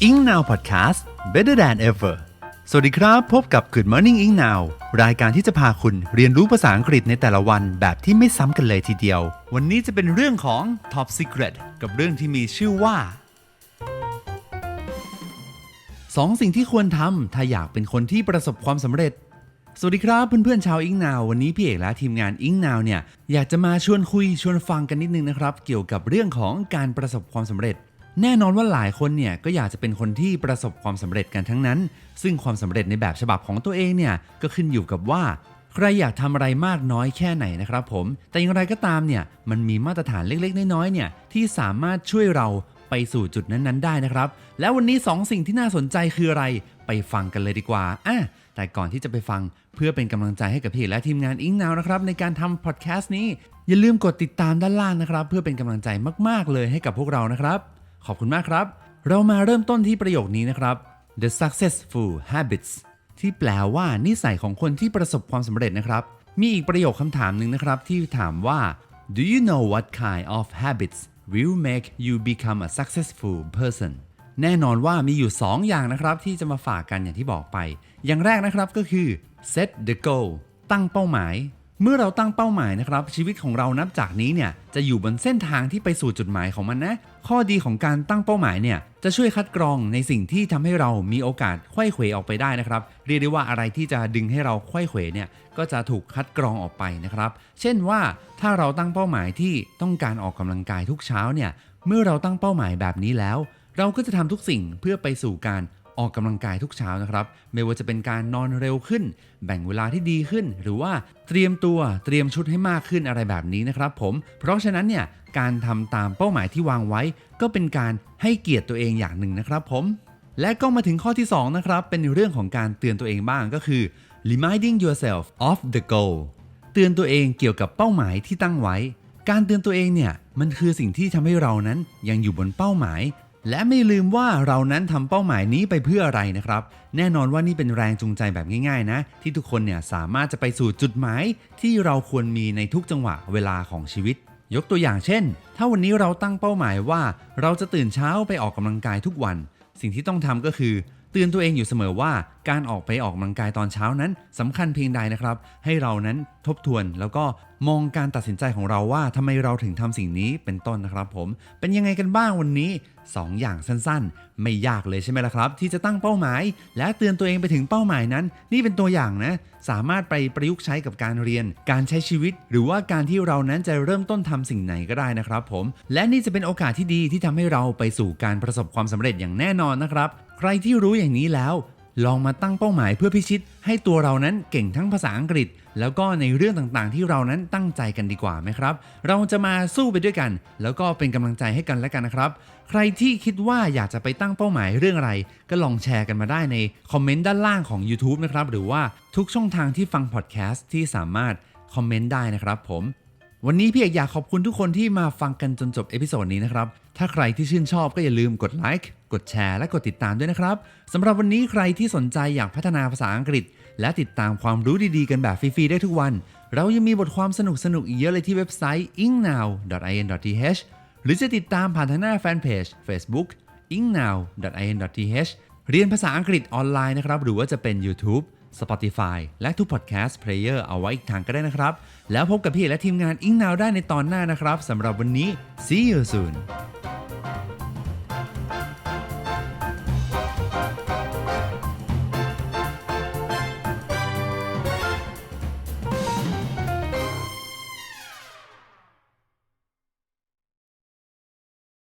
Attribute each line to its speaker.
Speaker 1: Ing Now Podcast Better than ever สวัสดีครับ พบกับ Good Morning Ing Now รายการที่จะพาคุณเรียนรู้ภาษาอังกฤษในแต่ละวันแบบที่ไม่ซ้ำกันเลยทีเดียว วันนี้จะเป็นเรื่องของ Top Secret กับเรื่องที่มีชื่อว่าสองสิ่งที่ควรทำถ้าอยากเป็นคนที่ประสบความสำเร็จ สวัสดีครับเพื่อนๆชาวอิงนาววันนี้พี่เอกและทีมงานอิงนาวเนี่ยอยากจะมาชวนคุยชวนฟังกันนิดนึงนะครับ เกี่ยวกับเรื่องของการประสบความสำเร็จ แน่นอนว่าหลายคนเนี่ยก็อยากจะเป็นคนที่ประสบความสำเร็จกันทั้งนั้น ซึ่งความสำเร็จในแบบฉบับของตัวเองเนี่ยก็ขึ้นอยู่กับว่า ใครอยากทำอะไรมากน้อยแค่ไหนนะครับผม แต่อย่างไรก็ตามเนี่ยมันมีมาตรฐานเล็กๆ น้อยๆเนี่ยที่สามารถช่วยเราไปสู่จุดนั้นๆ ได้นะครับ แล้ววันนี้2สิ่งที่น่าสนใจคืออะไรไปฟังกันเลยดีกว่าอะแต่ก่อนที่จะไปฟังเพื่อเป็นกำลังใจให้กับพี่และทีมงานอิงนาวนะครับในการทำพอดแคสต์นี้ อย่าลืมกดติดตามด้านล่างนะครับ เพื่อเป็นกำลังใจมากๆเลยให้กับพวกเรานะครับ ขอบคุณมากครับ เรามาเริ่มต้นที่ประโยคนี้นะครับ the successful habits ที่แปลว่านิสัยของคนที่ประสบความสำเร็จนะครับ มีอีกประโยคคำถามหนึ่งนะครับ ที่ถามว่า do you know what kind of habits will make you become a successful person แน่นอนว่ามีอยู่ 2 อย่างนะครับ ที่จะมาฝากกันอย่างที่บอกไป อย่างแรกนะครับก็คือ set the goal ตั้งเป้าหมาย เมื่อเราตั้งเป้าหมายนะครับ ชีวิตของเรานับจากนี้เนี่ยจะอยู่บนเส้นทางที่ไปสู่จุดหมายของมันนะ ข้อดีของการตั้งเป้าหมายเนี่ยจะช่วยคัดกรองในสิ่งที่ทำให้เรามีโอกาสไขว้เขวออกไปได้นะครับ เรียกได้ว่าอะไรที่จะดึงให้เราไขว้เขวเนี่ยก็จะถูกคัดกรองออกไปนะครับ เช่นว่าถ้าเราตั้งเป้าหมายที่ต้องการออกกำลังกายทุกเช้าเนี่ยเมื่อเราตั้งเป้าหมายแบบนี้แล้ว เราก็จะทำทุกสิ่งเพื่อไปสู่การ ออกกำลังกายทุกเช้านะครับ ไม่ว่าจะเป็นการนอนเร็วขึ้น แบ่งเวลาที่ดีขึ้น หรือว่าเตรียมตัวเตรียมชุดให้มากขึ้นอะไรแบบนี้นะครับผมเพราะฉะนั้นเนี่ยการทำตามเป้าหมายที่วางไว้ ก็เป็นการให้เกียรติตัวเองอย่างหนึ่งนะครับผมและก็มาถึงข้อที่2นะครับเป็นเรื่องของการเตือนตัวเองบ้างก็คือ reminding yourself of the goal เตือนตัวเองเกี่ยวกับเป้าหมายที่ตั้งไว้ การเตือนตัวเองเนี่ยมันคือสิ่งที่ทำให้เรานั้นยังอยู่บนเป้าหมาย และไม่ลืมว่าเรานั้นทำเป้าหมายนี้ไปเพื่ออะไรนะครับ แน่นอนว่านี่เป็นแรงจูงใจแบบง่ายๆนะ ที่ทุกคนเนี่ยสามารถจะไปสู่จุดหมาย ที่เราควรมีในทุกจังหวะเวลาของชีวิต ยกตัวอย่างเช่น ถ้าวันนี้เราตั้งเป้าหมายว่า เราจะตื่นเช้าไปออกกำลังกายทุกวัน สิ่งที่ต้องทำก็คือเตือนตัวเองอยู่เสมอว่าการออกไปออกกำลังกายตอนเช้านั้นสำคัญเพียงใดนะครับ ให้เรานั้นทบทวนแล้วก็มองการตัดสินใจของเราว่าทำไมเราถึงทำสิ่งนี้เป็นต้นนะครับผม เป็นยังไงกันบ้างวันนี้ 2ออย่างสั้นๆ ไม่ยากเลยใช่ไหมล่ะครับ ที่จะตั้งเป้าหมาย และเตือนตัวเองไปถึงเป้าหมายนั้น นี่เป็นตัวอย่างนะ สามารถไปประยุกต์ใช้กับการเรียน การใช้ชีวิต หรือว่าการที่เรานั้นจะเริ่มต้นทำสิ่งไหนก็ได้นะครับ ผม และนี่จะเป็นโอกาสที่ดีที่ทำให้เราไปสู่การประสบความสำเร็จอย่างแน่นอนนะครับ ใครที่รู้อย่างนี้แล้ว ลองมาตั้งเป้าหมายเพื่อพิชิต ให้ตัวเรานั้นเก่งทั้งภาษาอังกฤษ แล้วก็ในเรื่องต่างๆ ที่เรานั้นตั้งใจกันดีกว่าไหมครับ เราจะมาสู้ไปด้วยกัน แล้วก็เป็นกำลังใจให้กันและกันนะครับ ใครที่คิดว่าอยากจะไปตั้งเป้าหมายเรื่องอะไร ก็ลองแชร์กันมาได้ในคอมเมนต์ด้านล่างของ YouTube นะครับหรือว่าทุกช่องทางที่ฟังพอดแคสต์ที่สามารถคอมเมนต์ได้นะครับผมวันนี้พี่เอกอยากขอบคุณทุกคนที่มาฟังกันจนจบเอพิโซดนี้นะครับ ถ้าใครที่ชื่นชอบก็อย่าลืมกดไลค์ กดแชร์และกดติดตามด้วยนะครับสำหรับวันนี้ใครที่สนใจอยากพัฒนาภาษาอังกฤษ และติดตามความรู้ดีๆ กันแบบฟรีๆได้ทุกวัน เรายังมีบทความสนุกๆอีกเยอะเลยที่เว็บไซต์ ingnow.in.th หรือจะติดตามผ่านทางหน้าแฟนเพจ Facebook ingnow.in.th เรียนภาษาอังกฤษออนไลน์นะครับ หรือว่าจะเป็น YouTube Spotify และทุก Podcast Player เอาไว้อีกทางก็ได้นะครับ แล้วพบกับพี่และทีมงานอิงนาวได้ในตอนหน้านะครับสำหรับวันนี้ see you soon